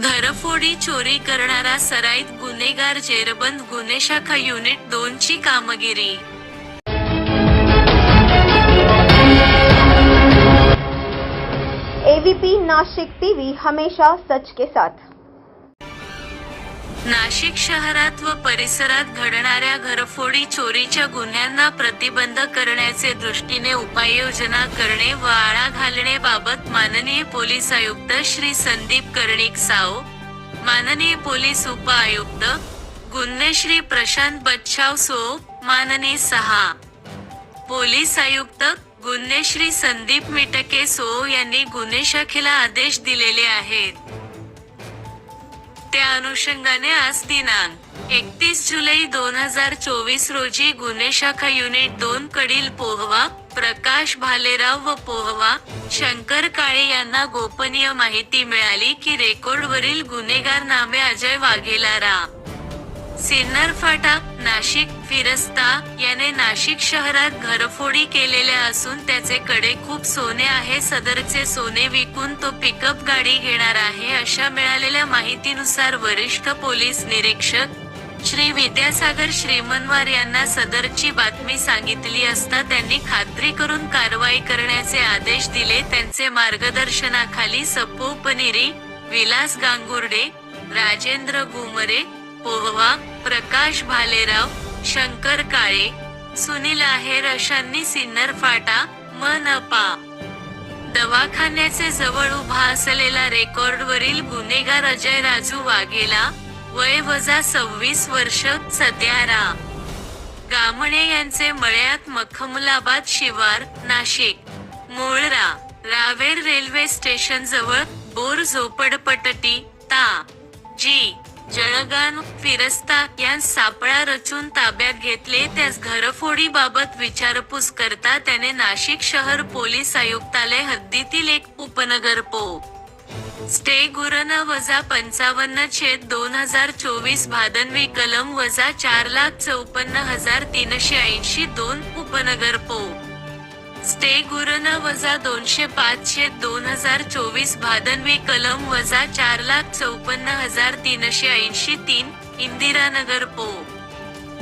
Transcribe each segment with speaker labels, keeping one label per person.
Speaker 1: घरफोडी चोरी करणारा सराईत गुन्हेगार जेरबंद गुन्हे शाखा युनिट दोनची कामगिरी.
Speaker 2: एवीपी नाशिक टीवी हमेशा सच के साथ.
Speaker 1: नाशिक शहरात व परिसरात घडणाऱ्या घरफोडी चोरीच्या गुन्ह्यांना प्रतिबंध करण्याचे दृष्टीने उपाययोजना करणे व आळा घालण्याबाबत माननीय पोलीस आयुक्त श्री संदीप कर्णिक साओ माननीय पोलीस उप आयुक्त गुन्हे श्री प्रशांत बच्छाव सो माननीय सहा. पोलीस आयुक्त गुन्हे श्री संदीप मिटके सो यांनी गुन्हे शाखेला आदेश दिलेले आहेत. त्या अनुषंगाने आज दिनांक एकतीस जुलै दोन हजार चोवीस रोजी गुन्हे शाखा युनिट दोन कडील पोहवा प्रकाश भालेराव व पोहवा शंकर काळे यांना गोपनीय माहिती मिळाली की रेकॉर्डवरील गुन्हेगार नामे अजय वाघेला रा सिन्नर फाटा नाशिक फिरस्ता याने नाशिक शहरात घरफोडी केलेल्या असून त्याचे कडे खूप सोने आहे. सदरचे सोने विकून तो पिकअप गाडी घेणार आहे अशा मिळालेल्या माहितीनुसार वरिष्ठ पोलीस निरीक्षक श्री विद्यासागर श्रीमनवार यांना सदरची बातमी सांगितली असता त्यांनी खात्री करून कारवाई करण्याचे आदेश दिले. त्यांचे मार्गदर्शनाखाली सप्पो पनिरी विलास गांगुर्डे राजेंद्र गुमरे पोहवा प्रकाश भालेराव शंकर काळे सुनील आहेर अशांनी सिन्नर फाटा मनपा दवाखान्याचे जवळ उभा असलेला रेकॉर्डवरील गुन्हेगार अजय राजू वाघेला वय वजा सव्वीस वर्ष सत्यारा गामणे यांचे मळ्यात मखमलाबाद शिवार नाशिक. मोळरा रावेर रेल्वे स्टेशन जवळ बोर झोपडपट्टी ता. जी. जळगान फिरस्ता यांस सापळा रचून ताब्यात घेतले. त्यास घरफोडी बाबत विचारपूस करता त्याने नाशिक शहर पोलीस आयुक्तालय हद्दीतील एक उपनगर पो स्टे गुरन वजा पंचावन्न छेद दोन हजार चोवीस भादनवी कलम वजा चार लाख चौपन्न हजार तीनशे ऐंशी दोन उपनगर पो स्टे गुरन वजा दोनशे पाचशे दोन हजार चोवीस भादनवी कलम वजा चार लाख चौपन्न हजार तीनशे ऐंशी तीन इंदिरानगर पो.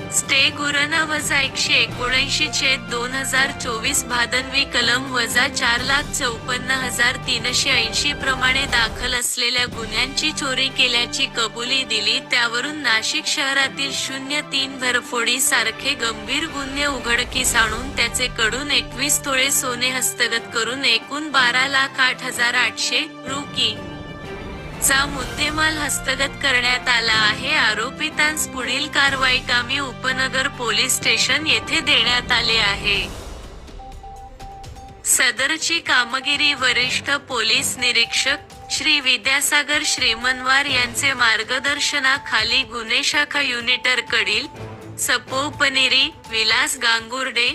Speaker 1: स्टे गुरना वजा एकशे एकोणऐंशी छेद दोन हजार चोवीस भादनवी कलम वजा चार लाख चौपन्न हजार तीनशे ऐंशी प्रमाणे दाखल असलेल्या गुन्ह्यांची चोरी केल्याची कबुली दिली त्यावरून नाशिक शहरातील शून्य तीन भरफोडी सारखे गंभीर गुन्हे उघडकीस आणून त्याचे कडून एकवीस तोळे सोने हस्तगत करून एकूण बारा लाख आठ हजार आठशे रुकी चा मुद्देमाल हस्तगत करण्यात आला आहे. आरोपितांस पुढील कारवाई कामी उपनगर पोलीस स्टेशन येथे देण्यात आले आहे. सदरची कामगिरी वरिष्ठ पोलीस निरीक्षक श्री विद्यासागर श्रीमनवार यांचे मार्गदर्शनाखाली गुन्हे शाखा युनिटर कडील सपोपनेरी विलास गांगुर्डे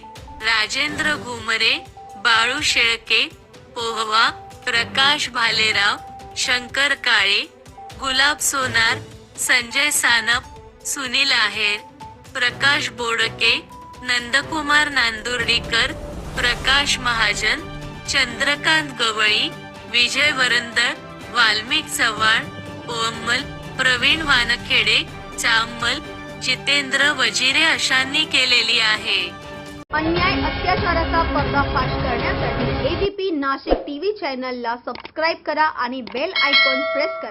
Speaker 1: राजेंद्र घुमरे बाळू शेळके पोहवा प्रकाश भालेराव शंकर काळे गुलाब सोनार संजय सानप सुनील आहेर प्रकाश बोडके नंदकुमार नांदुर्डीकर प्रकाश महाजन चंद्रकांत गवळी विजय वरंदळ वाल्मिक चव्हाण ओअम्मल प्रवीण वानखेडे चामल जितेंद्र वजिरे अशांनी केलेली आहे.
Speaker 2: अन्याय अत्याचाराचा पर्दाफाश करण्यासाठी एबीपी नाशिक टीव्ही चॅनलला सबस्क्राईब करा आणि बेल आयकॉन प्रेस करा.